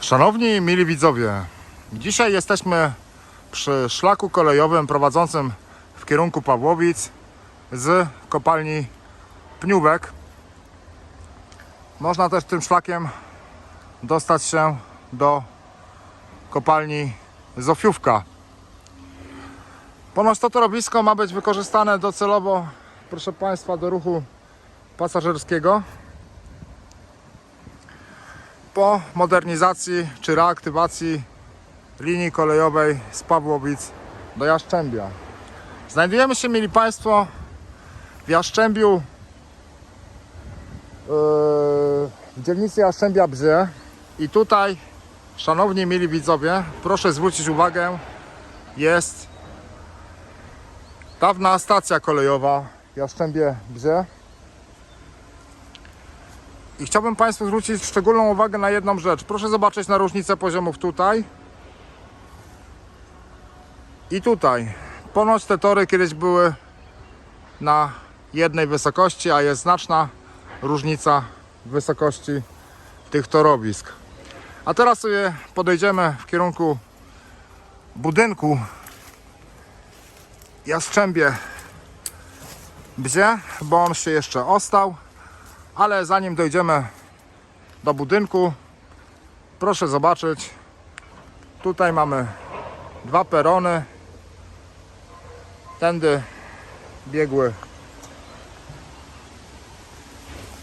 Szanowni mili widzowie, dzisiaj jesteśmy przy szlaku kolejowym prowadzącym w kierunku Pawłowic z kopalni Pniówek. Można też tym szlakiem dostać się do kopalni Zofiówka. Ponoć to torowisko ma być wykorzystane docelowo, proszę Państwa, do ruchu pasażerskiego po modernizacji czy reaktywacji linii kolejowej z Pawłowic do Jaszczębia. Znajdujemy się, mieli Państwo, w Jaszczębiu, yy, w dzielnicy Jaszczębia Bzie i tutaj, szanowni mili widzowie, proszę zwrócić uwagę, jest dawna stacja kolejowa w Jaszczębie Bzie. I chciałbym Państwu zwrócić szczególną uwagę na jedną rzecz. Proszę zobaczyć na różnicę poziomów tutaj i tutaj. Ponoć te tory kiedyś były na jednej wysokości, a jest znaczna różnica wysokości tych torowisk. A teraz sobie podejdziemy w kierunku budynku Jastrzębie Bzie, bo on się jeszcze ostał. Ale zanim dojdziemy do budynku, proszę zobaczyć. Tutaj mamy dwa perony. Tędy biegły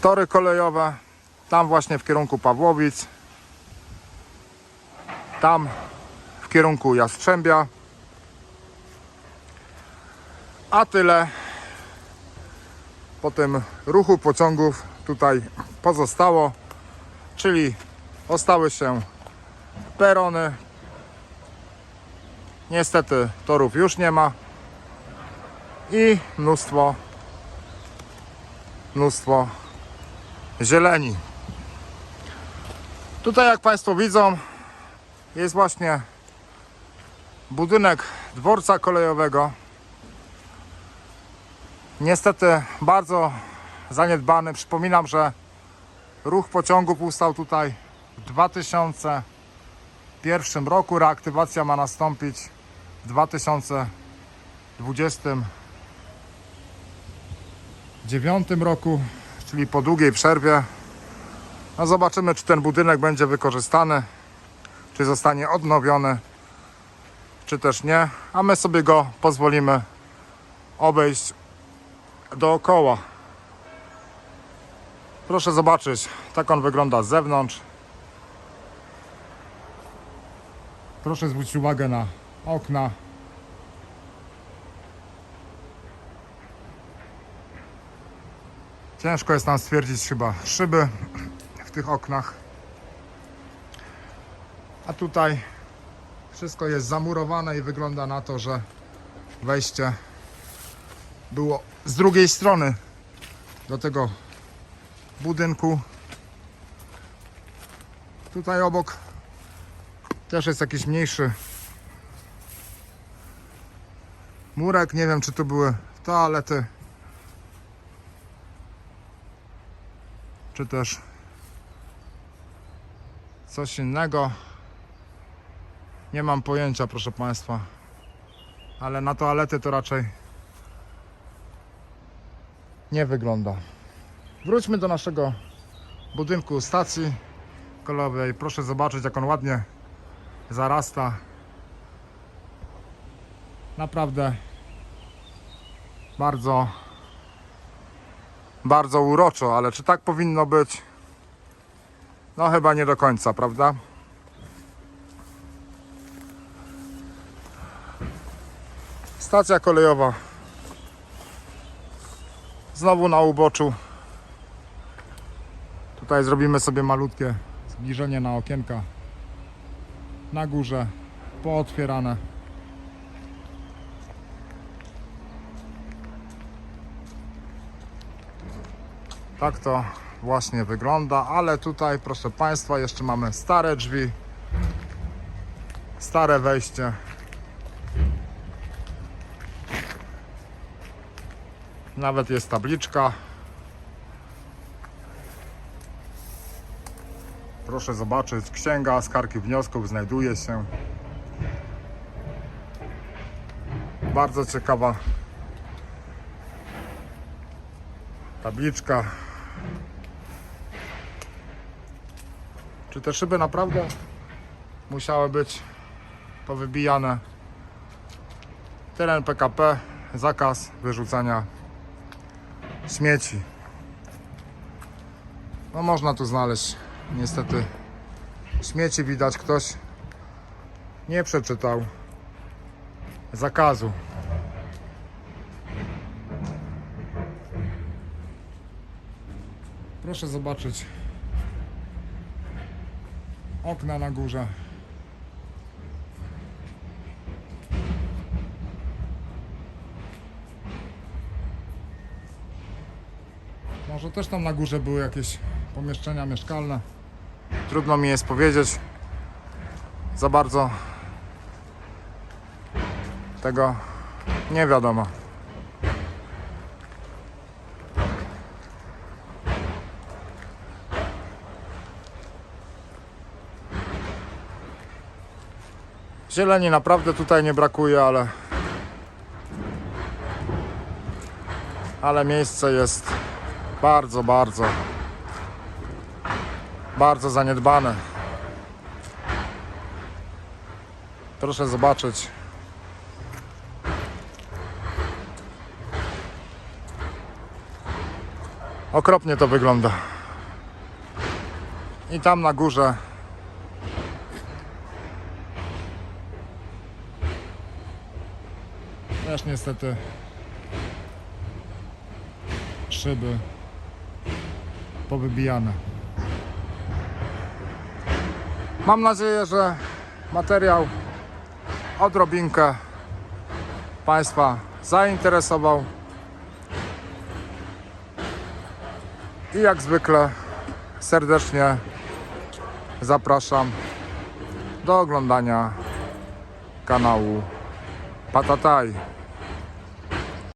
tory kolejowe. Tam właśnie w kierunku Pawłowic. Tam w kierunku Jastrzębia. A tyle po tym ruchu pociągów tutaj pozostało, czyli ostały się perony. Niestety torów już nie ma i mnóstwo mnóstwo zieleni. Tutaj jak Państwo widzą jest właśnie budynek dworca kolejowego Niestety bardzo zaniedbany. Przypominam, że ruch pociągów ustał tutaj w 2001 roku. Reaktywacja ma nastąpić w 2029 roku, czyli po długiej przerwie. No zobaczymy, czy ten budynek będzie wykorzystany, czy zostanie odnowiony, czy też nie. A my sobie go pozwolimy obejść dookoła. Proszę zobaczyć, tak on wygląda z zewnątrz. Proszę zwrócić uwagę na okna. Ciężko jest nam stwierdzić chyba szyby w tych oknach. A tutaj wszystko jest zamurowane i wygląda na to, że wejście było z drugiej strony do tego budynku. Tutaj obok też jest jakiś mniejszy murek. Nie wiem, czy tu były toalety, czy też coś innego. Nie mam pojęcia, proszę Państwa, ale na toalety to raczej nie wygląda. Wróćmy do naszego budynku stacji kolejowej. Proszę zobaczyć, jak on ładnie zarasta. Naprawdę bardzo, bardzo uroczo, ale czy tak powinno być? No chyba nie do końca, prawda? Stacja kolejowa Znowu na uboczu. Tutaj zrobimy sobie malutkie zbliżenie na okienka. Na górze pootwierane. Tak to właśnie wygląda, ale tutaj proszę Państwa jeszcze mamy stare drzwi, stare wejście. Nawet jest tabliczka. Proszę zobaczyć, księga skargi wniosków znajduje się. Bardzo ciekawa tabliczka. Czy te szyby naprawdę musiały być powybijane? Teren PKP, zakaz wyrzucania śmieci. No można tu znaleźć niestety śmieci widać ktoś nie przeczytał zakazu. Proszę zobaczyć okna na górze. Może też tam na górze były jakieś pomieszczenia mieszkalne. Trudno mi jest powiedzieć. Za bardzo tego nie wiadomo. Zieleni naprawdę tutaj nie brakuje, ale ale miejsce jest bardzo, bardzo bardzo zaniedbane. Proszę zobaczyć. Okropnie to wygląda. I tam na górze też niestety szyby powybijane. Mam nadzieję, że materiał odrobinkę Państwa zainteresował. I jak zwykle serdecznie zapraszam do oglądania kanału Patataj.